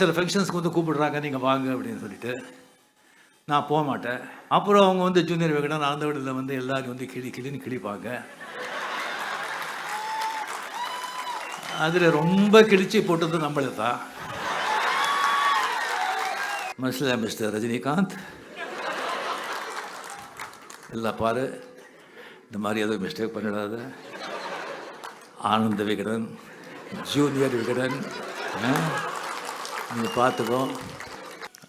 சில ஃபங்க்ஷன்ஸ்க்கு வந்து கூப்பிடுறாங்க நீங்கள் வாங்க அப்படின்னு சொல்லிட்டு. நான் போக மாட்டேன். அப்புறம் அவங்க வந்து ஜூனியர் விகடன் அந்த வீட்டில் வந்து எல்லாரும் வந்து கிளி கிளின்னு கிழிப்பாங்க அதில் ரொம்ப கிழிச்சு போட்டது நம்மளை தான் மனசில் மிஸ்டர் ரஜினிகாந்த். எல்லாம் பாரு இந்த மாதிரி எதுவும் மிஸ்டேக் பண்ணிடாத. ஆனந்த விகடன் ஜூனியர் விகடன் நீங்கள் பார்த்துக்கோ.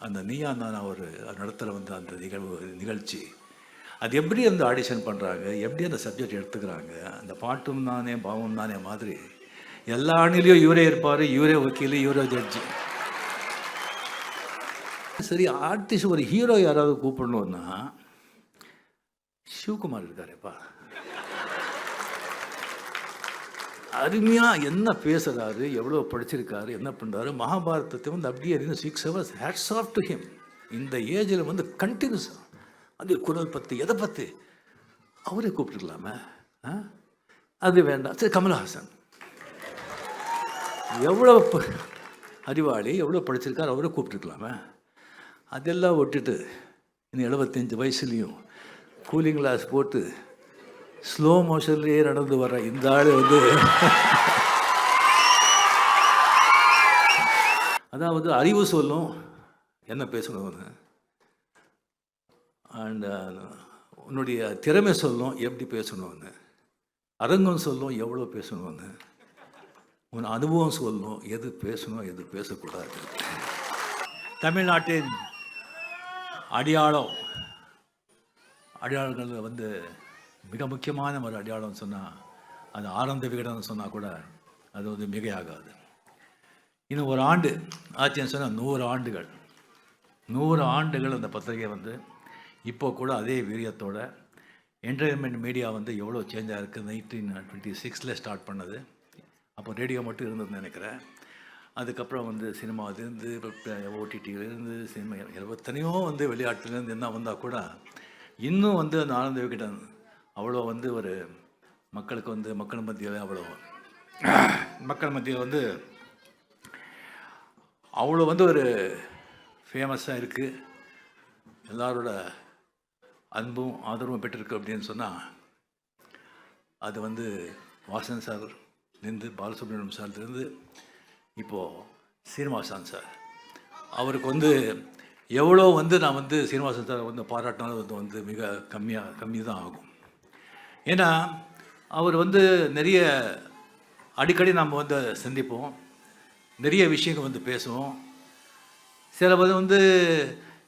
அந்த நீயா நான் ஒரு நடத்துகிற வந்து அந்த நிகழ்வு நிகழ்ச்சி. அது எப்படி அந்த ஆடிஷன் பண்ணுறாங்க எப்படி அந்த சப்ஜெக்ட் எடுத்துக்கிறாங்க? அந்த பாட்டும் தானே பாவம் தானே மாதிரி எல்லா அணிலையும் இவரே இருப்பார் இவரே வக்கீல் இவரே ஜட்ஜி சரி ஆர்டிஸ்ட் ஒரு ஹீரோ யாராவது கூப்பிடணுன்னா சிவகுமார் இருக்காருப்பா. அருமையாக என்ன பேசுகிறாரு எவ்வளோ படிச்சிருக்காரு என்ன பண்ணுறாரு மகாபாரதத்தை வந்து அப்படியே இருந்து six hours hats off to him இந்த ஏஜில் வந்து கண்டினியூஸாக அது குரல் பற்றி எதை பற்றி அவரே கூப்பிட்டுருக்கலாமே ஆ? அது வேண்டாம். சரி கமல்ஹாசன். எவ்வளோ ப- அறிவாளி எவ்வளோ படிச்சிருக்காரு அவரே கூப்பிட்டுருக்கலாமே அதெல்லாம் விட்டுட்டு இன்னும் எழுபத்தஞ்சு வயசுலேயும் கூலிங் கிளாஸ் போட்டு ஸ்லோ மோஷன்லேயே நடந்து வர்ற இந்த ஆள் வந்து அதாவது அறிவு சொல்லும். என்ன பேசணும்னு அண்ட் uh, உன்னுடைய திறமை சொல்லும் எப்படி பேசணும்னு அரங்கம் சொல்லும் எவ்வளோ பேசணும்னு உன் அனுபவம் சொல்லும் எது பேசணும் எது பேசக்கூடாது. தமிழ்நாட்டின் அடையாளம் அடையாளங்கள் வந்து மிக முக்கியமான ஒரு அடையாளம் சொன்னால் அது ஆனந்த விகடன் சொன்னால் கூட அது வந்து மிகையாகாது. இன்னும் ஒரு ஆண்டு ஆச்சுன்னு சொன்னால் நூறு ஆண்டுகள். நூறு ஆண்டுகள் அந்த பத்திரிகை வந்து இப்போ கூட அதே வீரியத்தோட என்டர்டைன்மெண்ட் மீடியா வந்து எவ்வளோ சேஞ்ச் ஆகிருக்கு நைன்டீன் டுவெண்ட்டி சிக்ஸில் ஸ்டார்ட் பண்ணது. அப்போ ரேடியோ மட்டும் இருந்ததுன்னு நினைக்கிறேன். அதுக்கப்புறம் வந்து சினிமாவிலேருந்து ஓடிடியிலேருந்து சினிமா எத்தனையோ வந்து விளையாட்டுலேருந்து என்ன வந்தால் கூட இன்னும் வந்து அந்த ஆனந்த விகடன் அவ்வளோ வந்து ஒரு மக்களுக்கு வந்து மக்கள் மத்தியில் அவ்வளோ மக்கள் மத்தியில் வந்து அவ்வளோ வந்து ஒரு ஃபேமஸாக இருக்குது எல்லாரோட அன்பும் ஆதரவும் பெற்றிருக்கு அப்படின்னு சொன்னால் அது வந்து வாசன் சார் நின்று பாலசுப்ரமணியம் சார்லேருந்து இப்போது சீனிவாசன் சார். அவருக்கு வந்து எவ்வளோ வந்து நான் வந்து சீனிவாசன் சார் வந்து பாராட்டினாலும் அது வந்து மிக கம்மியாக கம்மி தான் ஆகும். ஏன்னா அவர் வந்து நிறைய அடிக்கடி நாம் வந்து சந்திப்போம். நிறைய விஷயங்கள் வந்து பேசுவோம். சில வந்து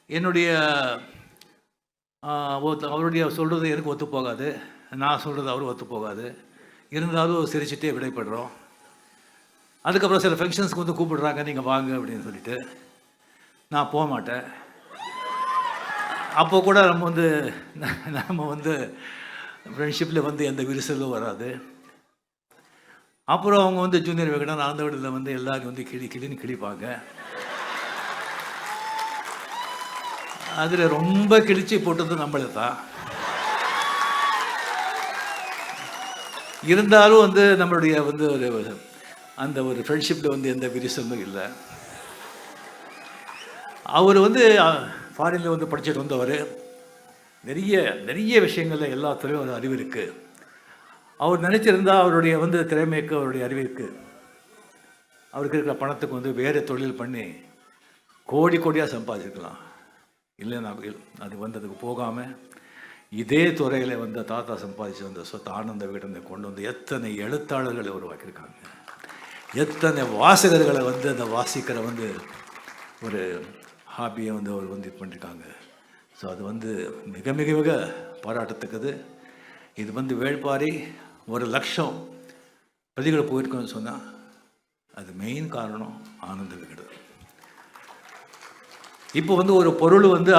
என்னுடைய அவருடைய சொல்கிறது எனக்கு ஒத்து போகாது. நான் சொல்கிறது அவரும் ஒத்து போகாது. இருந்தாலும் சிரிச்சுட்டே விடைபடுறோம். அதுக்கப்புறம் சில ஃபங்க்ஷன்ஸ்க்கு வந்து கூப்பிடுறாங்க நீங்கள் வாங்க அப்படின்னு சொல்லிட்டு. நான் போக மாட்டேன். அப்போ கூட நம்ம வந்து நம்ம வந்து ஃப்ரெண்ட்ஷிப்பில் வந்து எந்த விரிசலும் வராது. அப்புறம் அவங்க வந்து ஜூனியர் விகடன் அந்த வீட்டில் வந்து எல்லாரும் வந்து கிளி கிளின்னு கிழிப்பாங்க. அதில் ரொம்ப கிழிச்சு போட்டது நம்மளை தான் இருந்தாலும் வந்து நம்மளுடைய வந்து ஒரு அந்த ஒரு ஃப்ரெண்ட்ஷிப்பில் வந்து எந்த விரிசலும் இல்லை. அவர் வந்து ஃபாரினில் வந்து படிச்சுட்டு வந்தவர். நிறைய நிறைய விஷயங்களில் எல்லா துறையும் ஒரு அறிவு இருக்குது அவர் நினச்சிருந்தா அவருடைய வந்து திறமைக்கு அவருடைய அறிவு இருக்குது அவருக்கு இருக்கிற பணத்துக்கு வந்து வேறு தொழில் பண்ணி கோடி கோடியாக சம்பாதிச்சிருக்கலாம். இல்லைன்னா நான் அது வந்ததுக்கு போகாமல் இதே துறையில் வந்து தாத்தா சம்பாதிச்சு வந்த சொத்து ஆனந்த வீடனை கொண்டு வந்து எத்தனை எழுத்தாளர்களை உருவாக்கியிருக்காங்க. எத்தனை வாசகர்களை வந்து அந்த வாசிக்கிற வந்து ஒரு ஹாபியை வந்து அவர் வந்து இது பண்ணியிருக்காங்க. ஸோ அது வந்து மிக மிக மிக பாராட்டத்தக்கது. இது வந்து வேள்பாரி ஒரு லட்சம் பிரதிகளை போயிருக்கோன்னு சொன்னால் அது மெயின் காரணம் ஆனந்த விகடன். இப்போ வந்து ஒரு பொருள் வந்து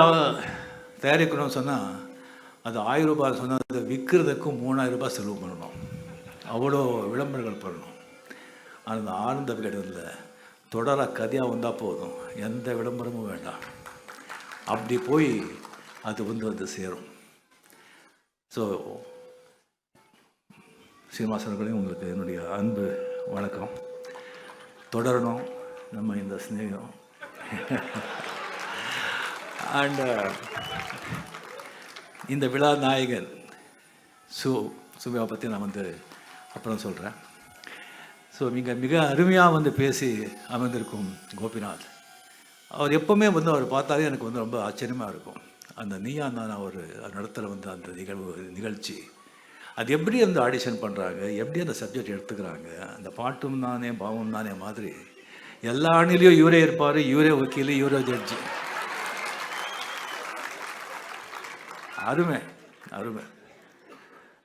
தயாரிக்கணும்னு சொன்னால் அது ஆயிரம் ரூபாய் சொன்னால் அதை விற்கிறதுக்கு மூணாயிரம் ரூபாய் செலவு பண்ணணும். அவ்வளோ விளம்பரங்கள் பண்ணணும். ஆனால் அந்த ஆனந்த விகடனில் தொடர கதையாக வந்தால் போதும். எந்த விளம்பரமும் வேண்டாம். அப்படி போய் அது வந்து வந்து சேரும். ஸோ சீனிவாசனர்களையும் உங்களுக்கு என்னுடைய அன்பு வணக்கம். தொடரணும் நம்ம இந்த ஸ்நேகம் அண்ட் uh, இந்த விழா நாயகன் சு சுபியா பற்றி நான் வந்து அப்புறம் சொல்கிறேன் ஸோ மிக மிக அருமையாக வந்து பேசி அமர்ந்திருக்கும் கோபிநாத். அவர் எப்போவுமே வந்து அவர் பார்த்தாலே எனக்கு வந்து ரொம்ப ஆச்சரியமாக இருக்கும். அந்த நீயா நான் ஒரு நடத்துல வந்து அந்த நிகழ்வு நிகழ்ச்சி. அது எப்படி அந்த ஆடிஷன் பண்ணுறாங்க எப்படி அந்த சப்ஜெக்ட் எடுத்துக்கிறாங்க? அந்த பாட்டும் தானே பாவம் தானே மாதிரி எல்லா அணிலையும் இவரே இருப்பார் இவரே வக்கீல் இவரே ஜட்ஜி அருமை அருமை.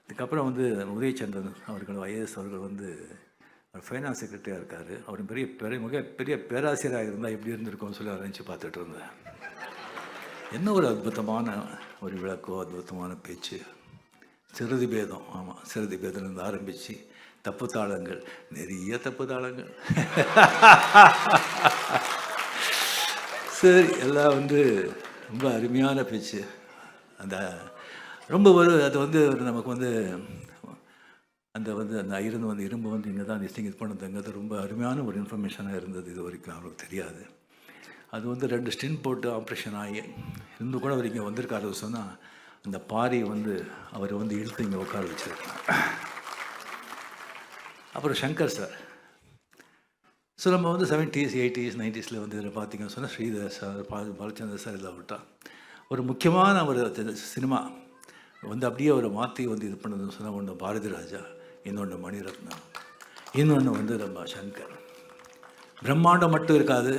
இதுக்கப்புறம் வந்து உதயச்சந்திரன் அவர்கள் ஐஏஎஸ் அவர்கள் வந்து ஃபைனான்ஸ் செக்ரட்டரியாக இருக்கார். அவர் பெரிய பெரிய மிக பெரிய பேராசிரியராக இருந்தால் எப்படி இருந்திருக்கும்னு சொல்லி நினச்சி பார்த்துட்டு இருந்தேன். என்ன ஒரு அற்புதமான ஒரு விளக்கோ அற்புதமான பேச்சு? சிறுதி பேதம். ஆமாம் சிறுதி பேதம்லேருந்து ஆரம்பித்து தப்பு தாளங்கள். நிறைய தப்பு தாளங்கள். சரி எல்லாம் வந்து ரொம்ப அருமையான பேச்சு. அந்த ரொம்ப ஒரு அது வந்து ஒரு நமக்கு வந்து அந்த வந்து அந்த ஐரன் வந்து இரும்பு வந்து இங்கே தான் டிஸ்டிங் இது பண்ணதுங்கிறது ரொம்ப அருமையான ஒரு இன்ஃபர்மேஷனாக இருந்தது இது வரைக்கும். அவங்களுக்கு தெரியாது. அது வந்து ரெண்டு ஸ்டின் போட்டு ஆப்ரேஷன் ஆகி இருந்து கூட அவர் இங்கே வந்திருக்காரு சொன்னால் அந்த பாரி வந்து அவர் வந்து இழுத்து இங்கே உட்கார வச்சிருக்காங்க அப்புறம் சங்கர் சார் ஸோ நம்ம வந்து செவன்டீஸ் எயிட்டிஸ் நைன்டிஸில் வந்து இதில் பார்த்தீங்கன்னு சொன்னால் ஸ்ரீதர் சார் பா பாலச்சந்தர் சார் இதில் விட்டா ஒரு முக்கியமான ஒரு சினிமா வந்து அப்படியே ஒரு மாற்றி வந்து இது பண்ணதுன்னு சொன்னால் ஒன்று பாரதி ராஜா இன்னொன்று மணிரத்னம் இன்னொன்று வந்து நம்ம சங்கர். பிரம்மாண்டம் மட்டும் இருக்காது.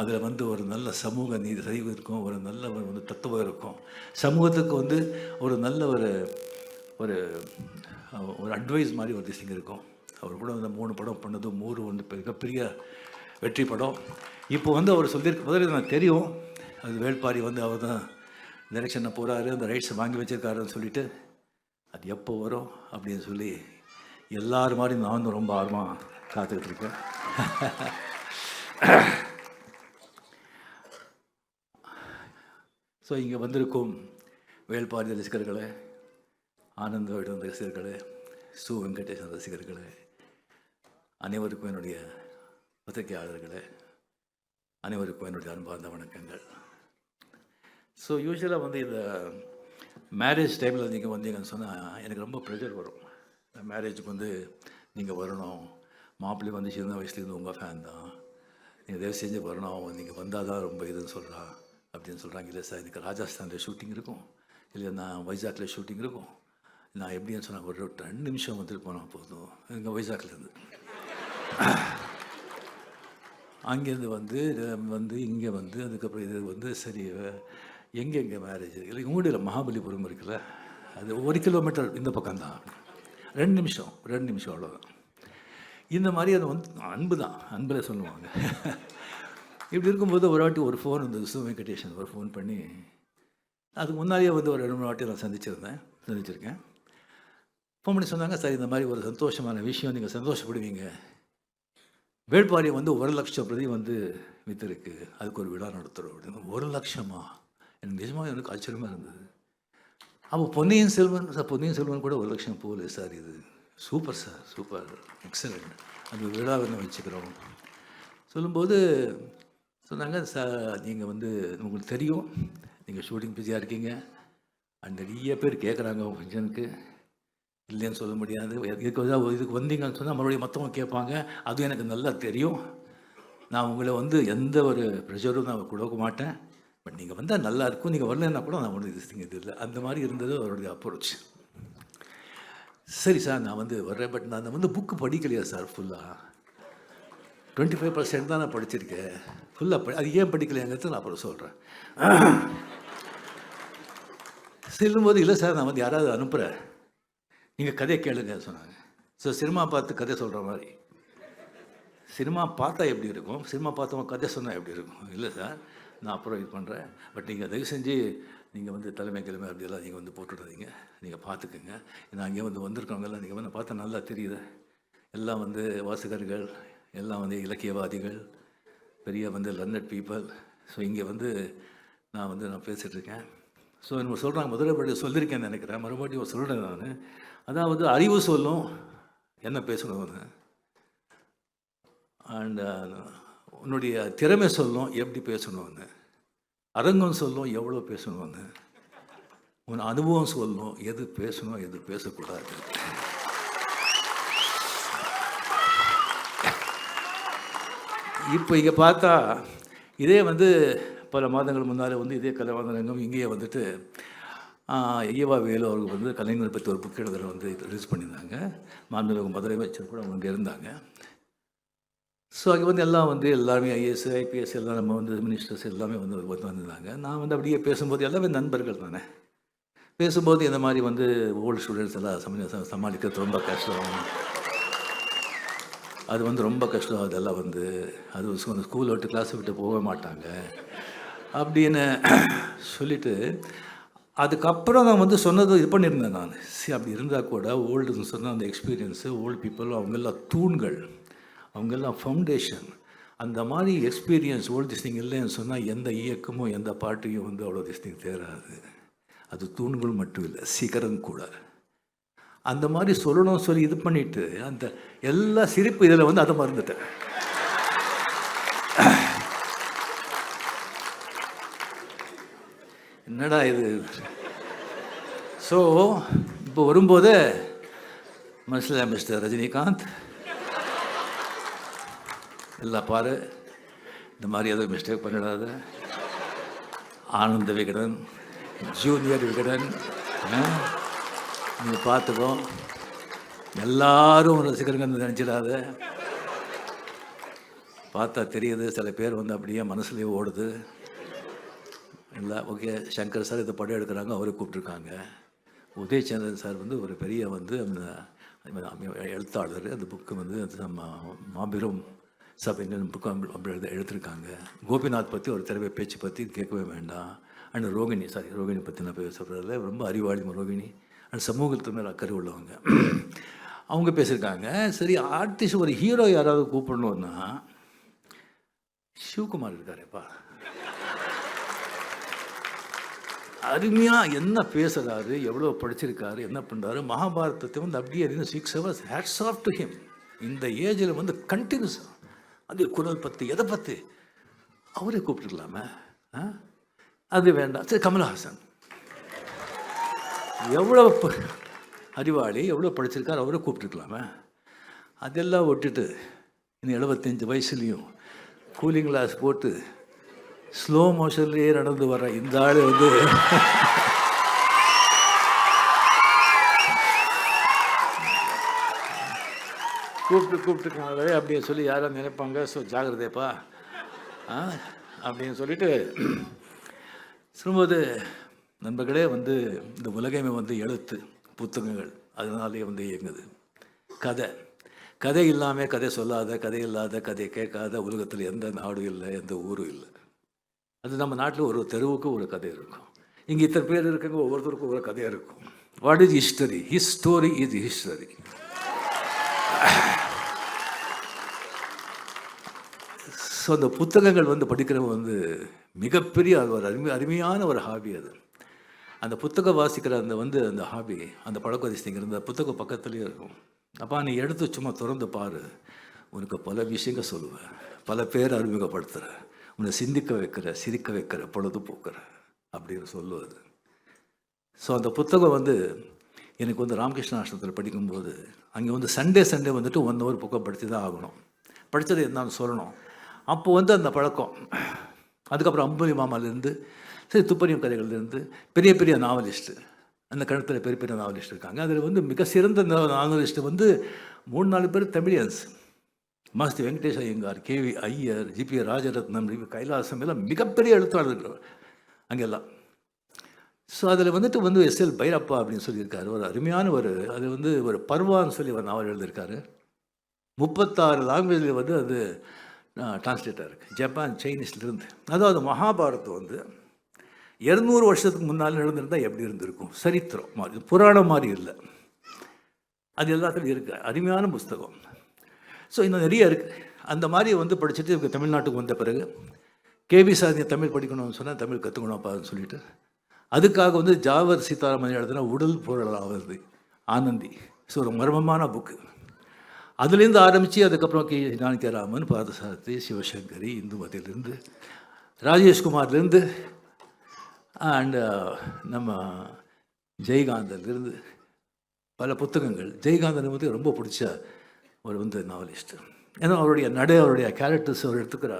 அதில் வந்து ஒரு நல்ல சமூக நீதி சரிவு இருக்கும் ஒரு நல்ல ஒரு வந்து தத்துவம் இருக்கும். சமூகத்துக்கு வந்து ஒரு நல்ல ஒரு ஒரு ஒரு அட்வைஸ் மாதிரி ஒரு திசிங் இருக்கும். அவர் கூட வந்து மூணு படம் பண்ணது மூணு வந்து மிகப்பெரிய வெற்றி படம். இப்போ வந்து அவர் சொல்லியிருக்க முதல்ல எனக்கு தெரியும் அது வேள்பாரி வந்து அவர் தான் டைரெக்ஷனில் போகிறாரு அந்த ரைட்ஸை வாங்கி வச்சிருக்காருன்னு சொல்லிட்டு அது எப்போ வரும் அப்படின்னு சொல்லி எல்லாரும் மாதிரி நானும் ரொம்ப ஆர்வமாக காத்துக்கிட்டு இருக்கேன். ஸோ இங்கே வந்திருக்கும் வேள்பாரி ரசிகர்களே ஆனந்த விடம் ரசிகர்களே சு வெங்கடேசன் ரசிகர்களே அனைவருக்கும் என்னுடைய பத்திரிகையாளர்களே அனைவருக்கும் என்னுடைய அன்பார்ந்த வணக்கங்கள். ஸோ யூஸ்வலாக வந்து இந்த மேரேஜ் டைமில் நீங்கள் வந்தீங்கன்னு சொன்னால் எனக்கு ரொம்ப ப்ரெஷர் வரும். மேரேஜுக்கு வந்து நீங்கள் வரணும். மாப்பிள்ளை வந்து சின்ன வயசுலேருந்து உங்கள் ஃபேன் தான். நீங்கள் தயவு செஞ்சு வரணும். அவன் நீங்கள் வந்தால் தான் ரொம்ப இதுன்னு சொல்கிறான் அப்படின்னு சொல்கிறாங்க இல்லை சார் எனக்கு ராஜஸ்தானில் ஷூட்டிங் இருக்கும். இல்லை நான் வைசாக்கில் ஷூட்டிங் இருக்கும். நான் எப்படின்னு சொன்னால் ஒரு ரெண்டு நிமிஷம் வந்துட்டு போனால் போதும். இங்கே வைசாக்லேருந்து அங்கேருந்து வந்து வந்து இங்கே வந்து அதுக்கப்புறம் இது வந்து சரி எங்கே எங்கே மேரேஜ் இல்லை உங்களுடைய மகாபலிபுரம் இருக்குல்ல? அது ஒரு கிலோமீட்டர் இந்த பக்கம்தான் ரெண்டு நிமிஷம் ரெண்டு நிமிஷம் அவ்வளோதான் இந்த மாதிரி அது வந்து அன்பு தான் அன்பில் சொல்லுவாங்க. இப்படி இருக்கும்போது ஒரு வாட்டி ஒரு ஃபோன் வந்து சு வெங்கடேஷன் ஒரு ஃபோன் பண்ணி அதுக்கு முன்னாடியே வந்து ஒரு ரெண்டு மூணு வாட்டி நான் சந்திச்சிருந்தேன் சந்திச்சிருக்கேன். ஃபோன் பண்ணி சொன்னாங்க சார் இந்த மாதிரி ஒரு சந்தோஷமான விஷயம் நீங்கள் சந்தோஷப்படுவீங்க. வேட்பாரி வந்து ஒரு லட்சம் பிரதி வந்து வித்திருக்கு. அதுக்கு ஒரு விழா நடத்துகிறோம் அப்படின்னு. ஒரு லட்சமா? எனக்கு நிஜமாக எனக்கு ஆச்சரியமாக இருந்தது. அப்போ பொன்னியின் செல்வன் சார் பொன்னியின் செல்வன் கூட ஒரு லட்சம் போகல சார் இது. Super sir super. எக்ஸலண்ட் அந்த விழா வந்து வச்சுக்கிறோம். சொல்லும்போது சொன்னாங்க சார் நீங்கள் வந்து உங்களுக்கு தெரியும். நீங்கள் ஷூட்டிங் பிஸியாக இருக்கீங்க. அண்ட் நிறைய பேர் கேட்குறாங்க உங்கள் ஃபங்க்ஷனுக்கு இல்லைன்னு சொல்ல முடியாது. இதுக்கு இதுக்கு வந்தீங்கன்னு சொன்னால் மறுபடியும் மற்றவங்க கேட்பாங்க. அதுவும் எனக்கு நல்லா தெரியும். நான் உங்களை வந்து எந்த ஒரு ப்ரெஷரும் நான் கொடுக்க மாட்டேன். பட் நீங்கள் வந்தால் நல்லா இருக்கும். நீங்கள் வரலன்னா கூட நான் ஒன்றும் இது இது இல்லை. அந்த மாதிரி இருந்தது அவருடைய அப்ரோச் சரி சார் நான் வந்து வர்றேன். பட் நான் வந்து புக்கு படிக்கலையா சார் ஃபுல்லாக டுவெண்ட்டி ஃபைவ் பர்சன்ட் தான் நான் படிச்சிருக்கேன். ஃபுல்லாக படி அது ஏன் படிக்கலையாங்கிறது நான் அப்புறம் சொல்கிறேன் செல்லும்போது இல்லை சார் நான் வந்து யாராவது அனுப்புகிறேன் நீங்கள் கதையை கேளுங்க சொன்னாங்க. ஸோ சினிமா பார்த்து கதை சொல்கிற மாதிரி. சினிமா பார்த்தா எப்படி இருக்கும்? சினிமா பார்த்தவங்க கதை சொன்னால் எப்படி இருக்கும்? இல்லை சார் நான் அப்புறம் இது பண்ணுறேன் பட் நீங்கள் தயவு செஞ்சு நீங்கள் வந்து தலைமை கிழமை அப்படியெல்லாம் நீங்கள் வந்து போட்டுடாதீங்க. நீங்கள் பார்த்துக்குங்க. நான் அங்கேயே வந்து வந்திருக்கவங்கெல்லாம் நீங்கள் வந்து பார்த்தா நல்லா தெரியுது. எல்லாம் வந்து வாசகர்கள் எல்லாம் வந்து இலக்கியவாதிகள் பெரிய வந்து லர்னட் பீப்புள் ஸோ இங்கே வந்து நான் வந்து நான் பேசிகிட்ருக்கேன் ஸோ நம்ம சொல்கிறாங்க முதல்ல சொல்லியிருக்கேன் சொல்லியிருக்கேன்னு நினைக்கிறேன். மறுபடியும் சொல்கிறேன் நான். அதாவது அறிவு சொல்லும் என்ன பேசணும்னு அண்ட் uh, உன்னுடைய திறமை சொல்லும் எப்படி பேசணும்னு அரங்கம் சொல்லும் எவ்வளோ பேசணும்னு உன் அனுபவம் சொல்லும் எது பேசணும் எது பேசக்கூடாது? இப்போ இங்கே பார்த்தா இதே வந்து பல மாதங்கள் முன்னால் வந்து இதே கலைவாணரங்கம் இங்கேயே வந்துட்டு ஐயவா வேலு அவர்கள் வந்து கலைஞர் பற்றி ஒரு புக் எழுதுகிற வந்து ரிலீஸ் பண்ணியிருந்தாங்க. மாநிலம் மதுரை அமைச்சர் கூட அவங்க இருந்தாங்க. ஸோ அங்கே வந்து எல்லாம் வந்து எல்லாருமே ஐஏஎஸ் ஐபிஎஸ் எல்லாம் நம்ம வந்து மினிஸ்டர்ஸ் எல்லாமே வந்து வந்து வந்திருந்தாங்க. நான் வந்து அப்படியே பேசும்போது எல்லாமே நண்பர்கள் தானே. பேசும்போது இந்த மாதிரி வந்து ஓல்டு ஸ்டூடெண்ட்ஸ் எல்லாம் சம சமாளிக்கிறது ரொம்ப கஷ்டம். அது வந்து ரொம்ப கஷ்டம். அதெல்லாம் வந்து அது ஸ்கூல் விட்டு கிளாஸ் விட்டு போக மாட்டாங்க. அப்படின்னு சொல்லிட்டு அதுக்கப்புறம் நான் வந்து சொன்னது இது பண்ணியிருந்தேன் நான். சரி அப்படி இருந்தால் கூட ஓல்டுன்னு சொன்னால் அந்த எக்ஸ்பீரியன்ஸு ஓல்டு பீப்புள் அவங்கெல்லாம் தூண்கள் அவங்கெல்லாம் ஃபவுண்டேஷன் அந்த மாதிரி எக்ஸ்பீரியன்ஸ் ஓல்டு திஸ்டிங் இல்லைன்னு சொன்னால் எந்த இயக்கமும் எந்த பாட்டையும் வந்து அவ்வளோ திஸ்டிங் தேராது. அது தூண்கள் மட்டும் இல்லை சிகரம் கூட. அந்த மாதிரி சொல்லணும் சொல்லி இது பண்ணிட்டு அந்த எல்லா சிரிப்பு இதில் வந்து அதை மறந்துட்டேன். என்னடா இது? ஸோ இப்போ வரும்போது மனசில் மிஸ்டர் ரஜினிகாந்த் எல்லாம் பாரு இந்த மாதிரி எதுவும் மிஸ்டேக் பண்ணிடாத. ஆனந்த விகடன் ஜூனியர் விகடன் நீங்கள் பார்த்துக்கோ. எல்லாரும் ரசிகர்கள் நினச்சிடாத. பார்த்தா தெரியுது சில பேர் வந்து அப்படியே மனசுலேயே ஓடுது. இல்லை ஓகே சங்கர் சார் இதை படம் எடுக்கிறாங்க அவரை கூப்பிட்ருக்காங்க உதயச்சந்திரன் சார் வந்து ஒரு பெரிய வந்து அந்த எழுத்தாளர் அந்த புக்கு வந்து நம்ம மாபெரும் சபைன்னு புக்கு அப்படி எழுத எடுத்திருக்காங்க கோபிநாத் பற்றி ஒரு திறவை பேச்சு பற்றி கேட்கவே வேண்டாம். அண்ட் ரோகிணி சாரி ரோகிணி பற்றி நான் பேசுகிறதில்ல ரொம்ப அறிவாளி ரோகிணி. அண்ட் சமூகத்து மேலே அக்கறை உள்ளவங்க. அவங்க பேசியிருக்காங்க சரி ஆர்டிஸ்ட் ஒரு ஹீரோ யாராவது கூப்பிடணுன்னா சிவகுமார் இருக்காருப்பா. அருமையாக என்ன பேசுகிறாரு எவ்வளோ படிச்சிருக்காரு என்ன பண்ணுறாரு மகாபாரதத்தை வந்து அப்படியே அறிந்து six hours hats off to him இந்த ஏஜில் வந்து கண்டினியூஸாக அது குரல் பற்றி எதை பற்றி அவரே கூப்பிட்டுருக்கலாமே அது வேண்டாம். சரி கமல்ஹாசன். எவ்வளோ அறிவாளி எவ்வளோ படிச்சிருக்கார் அவரை கூப்பிட்டுருக்கலாமே. அதெல்லாம் விட்டுட்டு இன்னும் எழுபத்தஞ்சு வயசுலேயும் கூலிங் கிளாஸ் போட்டு ஸ்லோ மோஷன்லேயே நடந்து வர இந்த ஆள் வந்து கூப்பிட்டு கூப்பிட்டுருக்காங்களே அப்படின்னு சொல்லி யாரும் நினைப்பாங்க. ஸோ ஜாகிரதைப்பா ஆ? அப்படின்னு சொல்லிட்டு திரும்பது நண்பர்களே வந்து இந்த உலகமே வந்து எழுத்து புத்தகங்கள். அதனாலே வந்து இயங்குது. கதை. கதை இல்லாமல் கதை சொல்லாத கதை இல்லாத கதை கேட்காத உலகத்தில் எந்த நாடும் இல்லை எந்த ஊரும் இல்லை. அது நம்ம நாட்டில் ஒரு தெருவுக்கு ஒரு கதை இருக்கும். இங்கே இத்தனை பேர் இருக்காங்க ஒவ்வொருத்தருக்கும் ஒரு கதையாக இருக்கும். What is history history is history so அந்த புத்தகங்கள் வந்து படிக்கிறவங்க வந்து மிகப்பெரிய ஒரு அருமை அருமையான ஒரு ஹாபி அது. அந்த புத்தகம் வாசிக்கிற அந்த வந்து அந்த ஹாபி அந்த பழக்கவதிசிங்கிற அந்த புத்தகம் பக்கத்துலேயே இருக்கும். அப்பா நீ எடுத்து சும்மா திறந்து பாரு. உனக்கு பல விஷயங்கள் சொல்லுவேன். பல பேர் அறிமுகப்படுத்துகிற உன்னை சிந்திக்க வைக்கிற சிரிக்க வைக்கிற பொழுதுபோக்குற அப்படின்னு சொல்லுவது. ஸோ அந்த புத்தகம் வந்து எனக்கு வந்து ராமகிருஷ்ண ஆசிரமத்தில் படிக்கும்போது அங்கே வந்து சண்டே சண்டே வந்துட்டு ஒன் ஹவர் புக்கம் படித்து தான் ஆகணும். படித்தது என்னான்னு சொல்லணும். அப்போ வந்து அந்த பழக்கம். அதுக்கப்புறம் அம்புலி மாமாலேருந்து சரி துப்பறியும் கதைகள்லேருந்து பெரிய பெரிய நாவலிஸ்ட்டு அந்த கணத்தில் பெரிய பெரிய நாவலிஸ்ட் இருக்காங்க. அதில் வந்து மிக சிறந்த நாவலிஸ்ட்டு வந்து மூணு நாலு பேர் Tamilians. Masti Venkatesh Iyengar KV Iyer GP Rajaratnam Kailasam எல்லாம் மிகப்பெரிய எழுத்தாளர்கள் அங்கெல்லாம். ஸோ அதில் வந்துட்டு வந்து எஸ் எல் பைரப்பா அப்படின்னு சொல்லியிருக்காரு. ஒரு அருமையான ஒரு அது வந்து ஒரு பர்வான்னு சொல்லி ஒரு நாவல் எழுதியிருக்காரு. முப்பத்தாறு லாங்குவேஜில் வந்து அது டிரான்ஸ்லேட்டாக இருக்குது ஜப்பான் சைனீஸ்லேருந்து அதாவது மகாபாரதம் வந்து இரநூறு வருஷத்துக்கு முன்னால் நடந்திருந்தால் எப்படி இருந்திருக்கும்? சரித்திரம் மாதிரி புராணம் மாதிரி இல்லை. அது எல்லாத்துலையும் இருக்குது அருமையான புஸ்தகம். ஸோ இன்னும் நிறைய இருக்குது அந்த மாதிரி வந்து படிச்சுட்டு தமிழ்நாட்டுக்கு வந்த பிறகு கேபி சாதியை தமிழ் படிக்கணும்னு சொன்னால் தமிழ் கற்றுக்கணும்ப்பான்னு சொல்லிட்டு அதுக்காக வந்து ஜாவர் சீதாராமன் எழுதுனா உடல் பொருளாவது ஆனந்தி. ஸோ ஒரு மர்மமான புக்கு அதுலேருந்து ஆரம்பித்து அதுக்கப்புறம் கே ஜானகிராமன் பாரதசாரதி சிவசங்கரி இந்துமதியிலேருந்து ராஜேஷ்குமார்லேருந்து அண்டு uh, நம்ம ஜெயகாந்தன்லேருந்து பல புத்தகங்கள். ஜெயகாந்தன் வந்து ரொம்ப பிடிச்ச ஒரு வந்து நாவலிஸ்ட்டு ஏன்னா அவருடைய நடை அவருடைய கேரக்டர்ஸ் அவர் எடுத்துக்கிற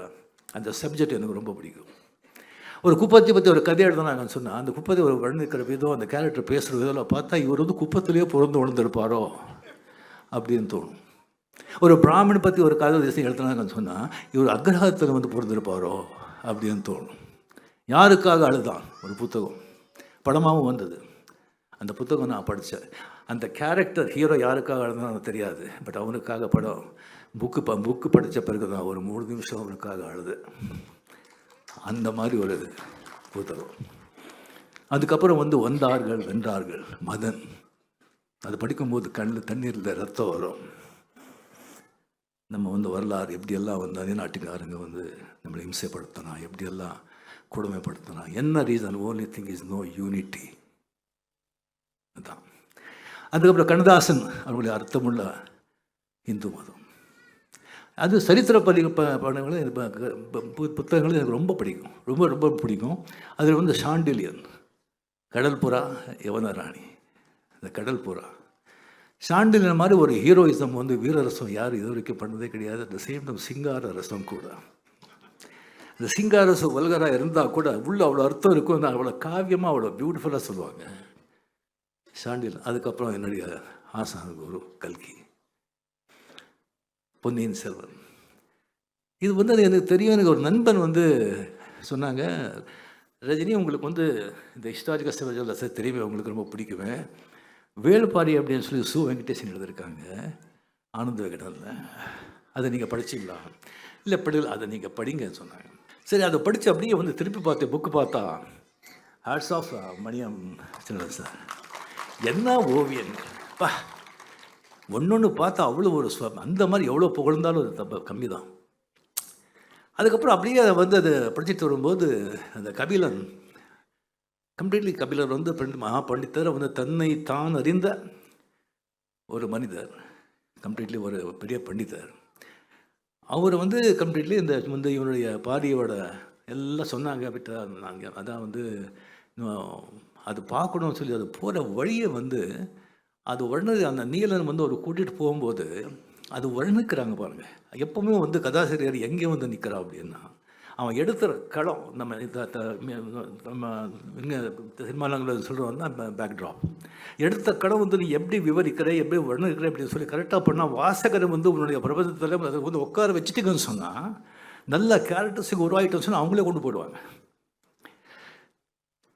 அந்த சப்ஜெக்ட் எனக்கு ரொம்ப பிடிக்கும். ஒரு குப்பத்தை பற்றி ஒரு கதை எழுதுனாங்கன்னு சொன்னால் அந்த குப்பத்தை ஒரு வர்ணிக்கிற விதம் அந்த கேரக்டர் பேசுகிற விதம் பார்த்தா இவர் வந்து குப்பத்திலேயே பிறந்து உணர்ந்திருப்பாரோ அப்படின்னு தோணும். ஒரு பிராமணன் பற்றி ஒரு கதை தேசம் எழுதுனாங்கன்னு சொன்னால் இவர் அக்ரஹத்தில் வந்து பிறந்திருப்பாரோ அப்படின்னு தோணும். யாருக்காக அழுதான்? ஒரு புத்தகம். படமாகவும் வந்தது. அந்த புத்தகம் நான் படித்தேன் அந்த கேரக்டர் ஹீரோ யாருக்காக அழுதான் தெரியாது. பட் அவனுக்காக படம் புக்கு ப புக்கு படித்த பிறகு தான் ஒரு மூணு நிமிஷம் அவனுக்காக அழுது அந்த மாதிரி ஒரு புத்தகம். அதுக்கப்புறம் வந்து வந்தார்கள் வென்றார்கள். மதன். அது படிக்கும்போது கண்ணில் தண்ணீரில் ரத்தம் வரும். நம்ம வந்து வரலாறு எப்படியெல்லாம் வந்து அதே நாட்டுக்காரங்க வந்து நம்மளை இம்சைப்படுத்தினா எப்படியெல்லாம் கொடுமைப்படுத்தினா என்ன reason only thing is no unity அதான். அதுக்கப்புறம் கண்ணதாசன் அவர்களுடைய அர்த்தமுள்ள இந்து மதம். அது சரித்திர பதி ப- படங்களும் புத்தகங்களும் எனக்கு ரொம்ப பிடிக்கும். ரொம்ப ரொம்ப பிடிக்கும். அதில் வந்து ஷாண்டிலியன் கடல் புறா யவனராணி. இந்த கடல் புறா ஷாண்டிலியன் மாதிரி ஒரு ஹீரோயிசம் வந்து வீரரசம் யார் இது வரைக்கும் பண்ணதே கிடையாது. அந்த சேம் டைம் சிங்கார ரசம் கூட. இந்த சிங்காரசு வல்கராக இருந்தால் கூட உள்ள அவ்வளோ அர்த்தம் இருக்கும். அவ்வளோ காவியமாக அவ்வளோ பியூட்டிஃபுல்லாக சொல்லுவாங்க. சாண்டில் அதுக்கப்புறம் என்னுடைய ஆசான குரு கல்கி. பொன்னியின் செல்வன். இது வந்து அது எனக்கு தெரியும். எனக்கு ஒரு நண்பன் வந்து சொன்னாங்க ரஜினி உங்களுக்கு வந்து இந்த ஹிஸ்டாரிக்கல் சிவஜல் தெரியுமே உங்களுக்கு ரொம்ப பிடிக்குமே. வேலுப்பாரி அப்படின்னு சொல்லி சு வெங்கடேசன் எழுதியிருக்காங்க ஆனந்த விகடனில். அதை நீங்கள் படிச்சிங்களா? இல்லை படிக்கல அதை நீங்கள் படிங்கன்னு சொன்னாங்க. சரி அதை படித்து அப்படியே வந்து திருப்பி பார்த்து புக்கு பார்த்தா. ஹேட்ஸ் ஆஃப் மணியம் சின்ன சார் என்ன ஓவியம் பா ஒன்று பார்த்தா அவ்வளோ ஒரு அந்த மாதிரி எவ்வளோ புகழ்ந்தாலும் அது தப்ப கம்மி தான் அதுக்கப்புறம் அப்படியே அதை வந்து அதை படிச்சுட்டு வரும்போது அந்த கபிலன் கம்ப்ளீட்லி கபிலர் வந்து பண்டி மகா பண்டித்தர் வந்து தன்னை தான் அறிந்த ஒரு மனிதர். கம்ப்ளீட்லி ஒரு பெரிய பண்டிதர். அவர் வந்து கம்ப்ளீட்லி இந்த வந்து இவனுடைய பாரியோட எல்லாம் சொன்னாங்க விட்டா நாங்கள் அதான் வந்து அது பார்க்கணும்னு சொல்லி அது போகிற வழியை வந்து அது உடனே அந்த நீலன் வந்து அவர் கூட்டிகிட்டு போகும்போது அது வர்ணிக்கிறாங்க பாருங்கள் எப்பவுமே வந்து கதாசிரியர் எங்கே வந்து நிற்கிறா அப்படின்னா அவன் எடுத்துகிற களம் நம்ம நம்ம இங்கே சினிமாலங்களில் சொல்கிறோம் தான் பேக்ட்ராப் எடுத்த களம் வந்து நீ எப்படி விவரிக்கிற எப்படி வர்ணிக்கிற அப்படின்னு சொல்லி கரெக்டாக பண்ணால் வாசகரை வந்து உன்னுடைய பிரபஞ்சத்தில் அதை வந்து உட்கார வச்சுட்டீங்கன்னு சொன்னால் நல்ல கேரக்டர்ஸுக்கு உருவாகிட்டோம்னு சொன்னால் அவங்களே கொண்டு போயிடுவாங்க.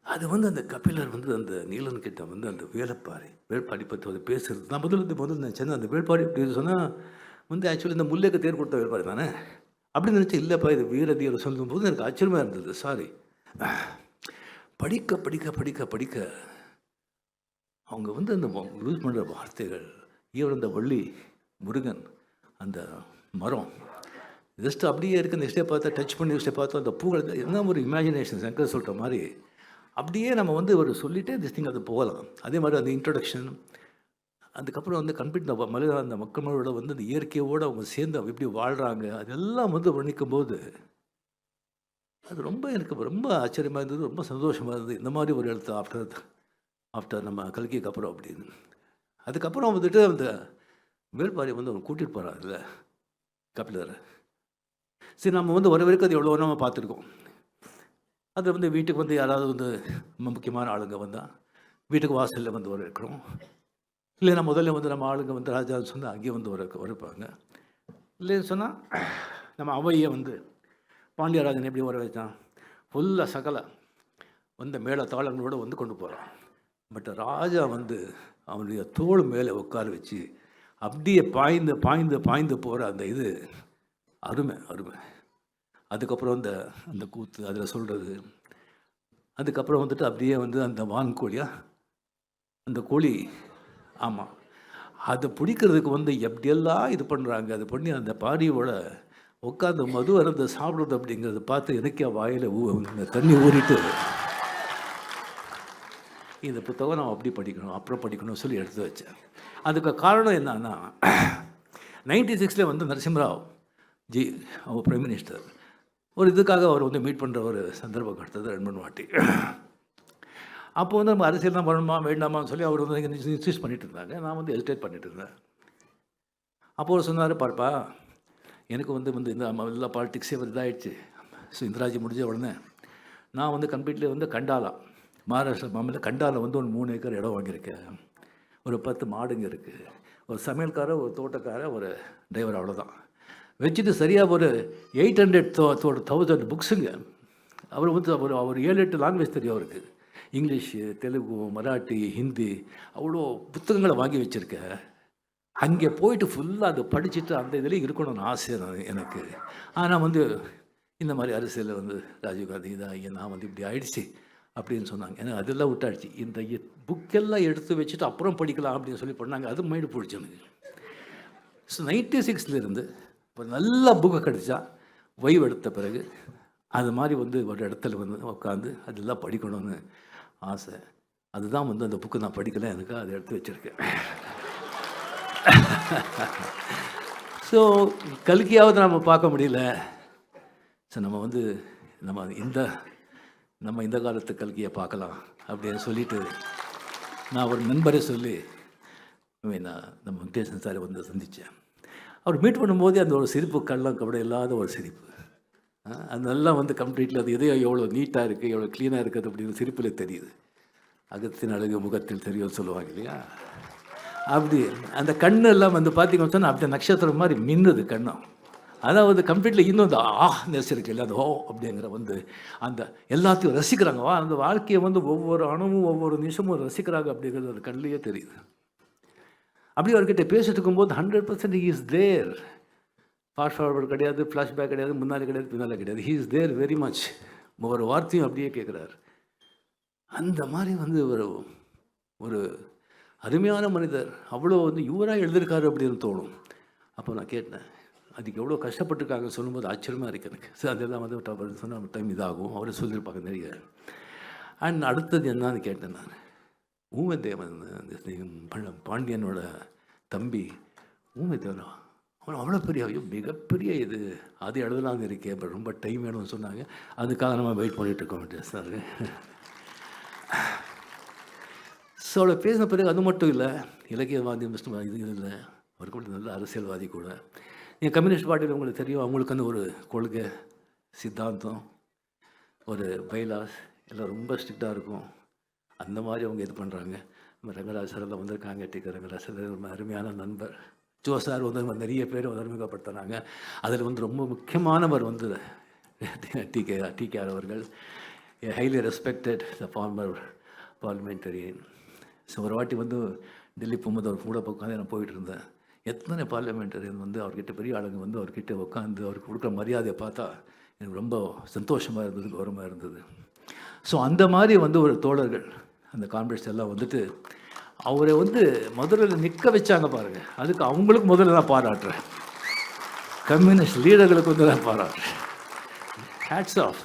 அது வந்து அந்த கபிலர் வந்து அந்த நீலன் கிட்ட வந்து அந்த வேலைப்பாறை வேள்பாடி பற்றி வந்து பேசுறது நான் முதல்ல வந்து முதல்ல நினச்சேன் அந்த வேள்பாடி அப்படின்னு சொன்னால் வந்து ஆக்சுவலி இந்த முல்லைக்கு தேர் கொடுத்த வேள்பாரி தானே? அப்படின்னு நினச்சி இல்லைப்பா இது வீரதீர சொல்லும்போது எனக்கு ஆச்சரியமாக இருந்தது. சாரி படிக்க படிக்க படிக்க படிக்க அவங்க வந்து அந்த யூஸ் பண்ணுற வார்த்தைகள் இவர் அந்த வள்ளி முருகன் அந்த மரம் ஜஸ்ட் அப்படியே இருக்க. அந்த டே பார்த்தா டச் பண்ணி நெக்ஸ்ட் பார்த்தோம் அந்த பூக்கள் என்ன ஒரு இமேஜினேஷன் சங்கர் சொல்கிற மாதிரி அப்படியே நம்ம வந்து ஒரு சொல்லிவிட்டு திஸ் திங் அது போகலாம். அதே மாதிரி அந்த இன்ட்ரடக்ஷன் அதுக்கப்புறம் வந்து கம்ப்ளீட் அந்த மலை அந்த மக்களோட வந்து அந்த இயற்கையோடு அவங்க சேர்ந்து அவங்க எப்படி வாழ்கிறாங்க அதெல்லாம் வந்து வர்ணிக்கும் போது அது ரொம்ப எனக்கு ரொம்ப ஆச்சரியமாக இருந்தது ரொம்ப சந்தோஷமாக இருந்தது. இந்த மாதிரி ஒரு எழுத்து ஆஃப்டர் ஆஃப்டர் நம்ம கல்கிக்கு அப்புறம் அப்படின்னு. அதுக்கப்புறம் வந்துட்டு அந்த மேல்பாரி வந்து அவங்க கூட்டிகிட்டு போகிறாங்கல்ல கபிலரை. சரி நம்ம வந்து வர வரைக்கும் அது எவ்வளோ நம்ம பார்த்துருக்கோம். அது வந்து வீட்டுக்கு வந்து யாராவது வந்து ரொம்ப முக்கியமான ஆளுங்க வந்தால் வீட்டுக்கு வாசலில் வந்து வர இல்லைன்னா முதல்ல வந்து நம்ம ஆளுங்க வந்து ராஜா சொன்னால் அங்கேயே வந்து வர வரப்பாங்க இல்லைன்னு சொன்னால் நம்ம அவையை வந்து பாண்டியராஜன் எப்படி வர வச்சான்? ஃபுல்லாக சகல வந்த மேல தாளங்களோடு வந்து கொண்டு போகிறான் பட் ராஜா வந்து அவனுடைய தோல் மேலே உட்கார வச்சு அப்படியே பாய்ந்து பாய்ந்து பாய்ந்து போகிற அந்த இது அருமை அருமை. அதுக்கப்புறம் அந்த அந்த கூத்து அதில் சொல்கிறது அதுக்கப்புறம் வந்துட்டு அப்படியே வந்து அந்த வான்கோழியா அந்த கோழி ஆமாம் அதை பிடிக்கிறதுக்கு வந்து எப்படியெல்லாம் இது பண்ணுறாங்க அது பண்ணி அந்த பாரியோட உட்காந்து மது அருந்த சாப்பிட்றது அப்படிங்கிறத பார்த்து எனக்கே வாயில் ஊ தண்ணி ஊறிட்டு இந்த புத்தகம் நான் அப்படி படிக்கணும் அப்புறம் படிக்கணும்னு சொல்லி எடுத்து வச்சேன். அதுக்கு காரணம் என்னன்னா நைன்டி சிக்ஸில் வந்து நரசிம்மராவ் ஜி அவர் பிரைம் மினிஸ்டர் ஒரு இதுக்காக அவர் வந்து மீட் பண்ணுற ஒரு சந்தர்ப்பம் கிடைத்தது ரெண்டு மூணு வாட்டி. அப்போ வந்து நம்ம அரசியல் தான் பண்ணணுமா வேண்டாமான்னு சொல்லி அவர் வந்து இன்சிஸ்ட் பண்ணிட்டு இருந்தாங்க நான் வந்து ஹெசிடேட் பண்ணிட்டு இருந்தேன் அப்போ அவர் சொன்னார் பார்ப்பா எனக்கு வந்து வந்து இந்த எல்லா பாலிட்டிக்ஸே ஒரு இதாகிடுச்சு ஸோ இந்திராஜி முடிஞ்ச உடனே நான் வந்து கம்ப்ளீட்லி வந்து கண்டாலா மகாராஷ்டிரா மாநில கண்டால வந்து ஒரு மூணு ஏக்கர் இடம் வாங்கியிருக்கேன். ஒரு பத்து மாடுங்க இருக்குது ஒரு சமையல்காரர் ஒரு தோட்டக்காரர் ஒரு டிரைவர் அவ்வளோதான் வச்சுட்டு சரியாக ஒரு எயிட் ஹண்ட்ரட் தௌசண்ட் புக்ஸுங்க அவர் வந்து அவர் அவர் ஏழு எட்டு லாங்குவேஜ் தெரியும் அவருக்கு. இங்கிலீஷு தெலுங்கு மராட்டி ஹிந்தி அவ்வளோ புத்தகங்களை வாங்கி வச்சுருக்க. அங்கே போயிட்டு ஃபுல்லாக அதை படிச்சுட்டு அந்த இதில் இருக்கணும்னு ஆசை நான் எனக்கு. ஆனால் வந்து இந்த மாதிரி அரசியலில் வந்து ராஜீவ்காந்தி இதாகி நான் வந்து இப்படி ஆயிடுச்சு அப்படின்னு சொன்னாங்க. ஏன்னா அதெல்லாம் விட்டாடுச்சு இந்த புக்கெல்லாம் எடுத்து வச்சுட்டு அப்புறம் படிக்கலாம் அப்படின்னு சொல்லி பண்ணாங்க. அது மைண்டு போயிடுச்சு எனக்கு. ஸோ நைன்டி சிக்ஸ்லேருந்து ஒரு நல்ல புக்கு கிடச்சா ஓய்வு எடுத்த பிறகு அது மாதிரி வந்து ஒரு இடத்துல வந்து உட்காந்து அதெல்லாம் படிக்கணும்னு ஆசை. அதுதான் வந்து அந்த புக்கு நான் படிக்கலை எனக்கு அதை எடுத்து வச்சுருக்கேன் ஸோ கல்கியாவது நம்ம பார்க்க முடியல. ஸோ நம்ம வந்து நம்ம இந்த நம்ம இந்த காலத்து கல்கியை பார்க்கலாம் அப்படின்னு சொல்லிட்டு நான் ஒரு நண்பரை சொல்லி நான் நம்ம வெங்கடேசன் சாரை வந்து சந்தித்தேன் அவர் மீட் பண்ணும்போதே அந்த ஒரு சிரிப்பு கள்ளம் கபடம் இல்லாத ஒரு சிரிப்பு. அதெல்லாம் வந்து கம்ப்ளீட்லி அது எதையோ எவ்வளோ நீட்டாக இருக்குது எவ்வளோ க்ளீனாக இருக்குது அப்படின்னு சிரிப்பில் தெரியுது. அகத்தின் அழகு முகத்தில் தெரியும்னு சொல்லுவாங்க இல்லையா? அப்படி அந்த கண்ணு எல்லாம் வந்து பார்த்திங்க சொன்னால் அப்படியே நட்சத்திரம் மாதிரி மின்னுது கண்ணும் அதாவது கம்ப்ளீட்லி இன்னும் அந்த ஆ நெஸ் இல்லை அந்த ஓ அப்படிங்கிற வந்து அந்த எல்லாத்தையும் ரசிக்கிறாங்க. வா அந்த வாழ்க்கையை வந்து ஒவ்வொரு அணுவும் ஒவ்வொரு நிமிஷமும் ரசிக்கிறாங்க அப்படிங்கிறது அந்த கண்ணிலேயே தெரியுது. அப்படி அவர்கிட்ட பேசிட்டு இருக்கும்போது hundred percent is there fast forward கிடையாது ஃப்ளாஷ்பேக் கிடையாது முன்னாடி கிடையாது பின்னால் கிடையாது. He is there very much ஒவ்வொரு வார்த்தையும் அப்படியே கேட்குறாரு. அந்த மாதிரி வந்து ஒரு ஒரு அருமையான மனிதர். அவ்வளோ வந்து இவராக எழுதியிருக்காரு அப்படின்னு தோணும். அப்போ நான் கேட்டேன் அதுக்கு எவ்வளோ கஷ்டப்பட்டுருக்காங்க சொல்லும்போது ஆச்சரியமாக இருக்குது எனக்கு. சரி அதெல்லாம் வந்து சொன்ன டைம் இதாகும். அவர் சொல்லியிருப்பாங்க நிறைய அண்ட் அடுத்தது என்னன்னு கேட்டேன் நான். ஊமதேவன் பழ- பாண்டியனோட தம்பி ஊமதேவனா அவ்வளோ பெரிய ஐயோ மிகப்பெரிய இது. அது எழுதலாம்னு இருக்கே இப்போ ரொம்ப டைம் வேணும்னு சொன்னாங்க. அதுக்காக நம்ம வெயிட் பண்ணிகிட்டு இருக்கோம் சார். ஸோ அவளை பேசின பிறகு அது மட்டும் இல்லை இலக்கியவாதி மிஸ்டர் இது இல்லை. அவருக்கு கூட நல்ல அரசியல்வாதி கூட. என் கம்யூனிஸ்ட் பார்ட்டியில் உங்களுக்கு தெரியும் அவங்களுக்கு வந்து ஒரு கொள்கை சித்தாந்தம் ஒரு பைலாஸ் எல்லாம் ரொம்ப ஸ்ட்ரிக்டாக இருக்கும். அந்த மாதிரி அவங்க இது பண்ணுறாங்க நம்ம ரங்கராஜ் சார் எல்லாம் வந்திருக்காங்க டிக்க ரங்கராஜ் சார் ரொம்ப அருமையான நண்பர். ஜோ சார் வந்து நிறைய பேர் வந்து அறிமுகப்படுத்துனாங்க அதில் வந்து ரொம்ப முக்கியமானவர் வந்து T K T K R அவர்கள். Highly respected the former parliamentarian so ஒரு வாட்டி வந்து டெல்லி போகும்போது அவர் கூட உட்காந்து நான் போயிட்டு இருந்தேன். எத்தனை பார்லிமெண்டரியன் வந்து அவர்கிட்ட பெரிய ஆளுங்க வந்து அவர்கிட்ட உட்காந்து அவருக்கு கொடுக்குற மரியாதையை பார்த்தா எனக்கு ரொம்ப சந்தோஷமாக இருந்தது கௌரவமாக இருந்தது. ஸோ அந்த மாதிரி வந்து ஒரு தோழர்கள் அந்த கான்ஃபரன்ஸ் எல்லாம் வந்துட்டு அவரை வந்து முதல்ல நிற்க வச்சாங்க பாருங்கள் அதுக்கு அவங்களுக்கு முதல்ல நான் பாராட்டுறேன். கம்யூனிஸ்ட் லீடர்களுக்கு வந்து நான் பாராட்டுறேன். ஹேட்ஸ் ஆஃப்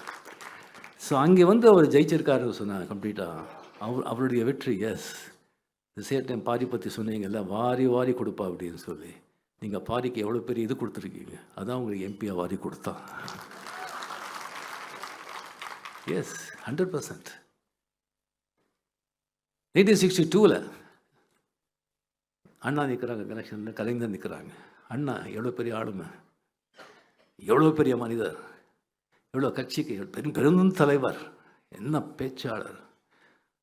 ஸோ அங்கே வந்து அவர் ஜெயிச்சிருக்காரு சொன்னாங்க கம்ப்ளீட்டாக அவர் அவருடைய வெற்றி எஸ் இந்த சேர் டைம் பாரி பற்றி சொன்னீங்கல்ல வாரி வாரி கொடுப்பா அப்படின்னு சொல்லி. நீங்கள் பாரிக்கு எவ்வளோ பெரிய இது கொடுத்துருக்கீங்க? அதான் உங்களுக்கு எம்பியாக வாரி கொடுத்தா yes hundred percent nineteen sixty டூவில் அண்ணா நிற்கிறாங்க கலெக்ஷனில் கலைஞர் நிற்கிறாங்க அண்ணா எவ்வளோ பெரிய ஆளுமை. எவ்வளோ பெரிய மனிதர். எவ்வளோ கட்சிக்கு பெரும் பெரும் தலைவர். என்ன பேச்சாளர்.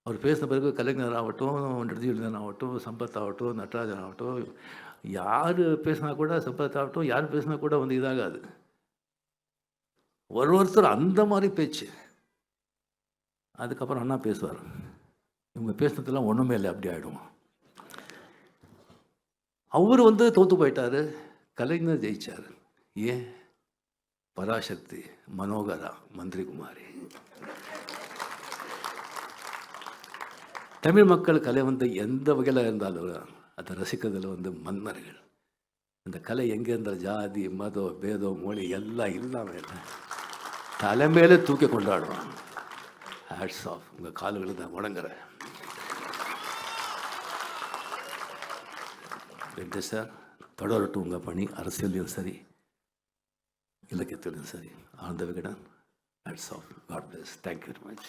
அவர் பேசின பிறகு கலைஞர் ஆகட்டும் நெடுஞ்செழியன் ஆகட்டும் சம்பத் ஆகட்டும் நடராஜன் ஆகட்டும் யார் பேசினா கூட சம்பத் ஆகட்டும் யார் பேசினா கூட வந்து இதாகாது. ஒரு ஒருத்தர் அந்த மாதிரி பேச்சு. அதுக்கப்புறம் அண்ணா பேசுவார். இவங்க பேசுனதெல்லாம் ஒன்றுமே இல்லை அப்படி ஆகிடும் அவர் வந்து தோத்து போயிட்டாரு. கலைஞர் ஜெயிச்சார். ஏன்? பராசக்தி மனோகரா மந்திரி குமாரி தமிழ் மக்கள் கலை வந்து எந்த வகையில் இருந்தாலும் அதை ரசிக்கிறதுல வந்து மன்னர்கள். அந்த கலை எங்கே இருந்தால் ஜாதி மதம் பேதம் மொழி எல்லாம் இல்லாமல் தலைமையில தூக்கி கொண்டாடுறோம் ஹேட்ஸ் ஆஃப் உங்கள் கால்களை தான் வணங்குறேன். வெங்கடேஷ் uh, சார் தொடரட்டும் உங்கள் பணி அரசியல்லையும் சரி இலக்கியத்திலும் சரி Ananda Vikatan acts of God plus thank you very much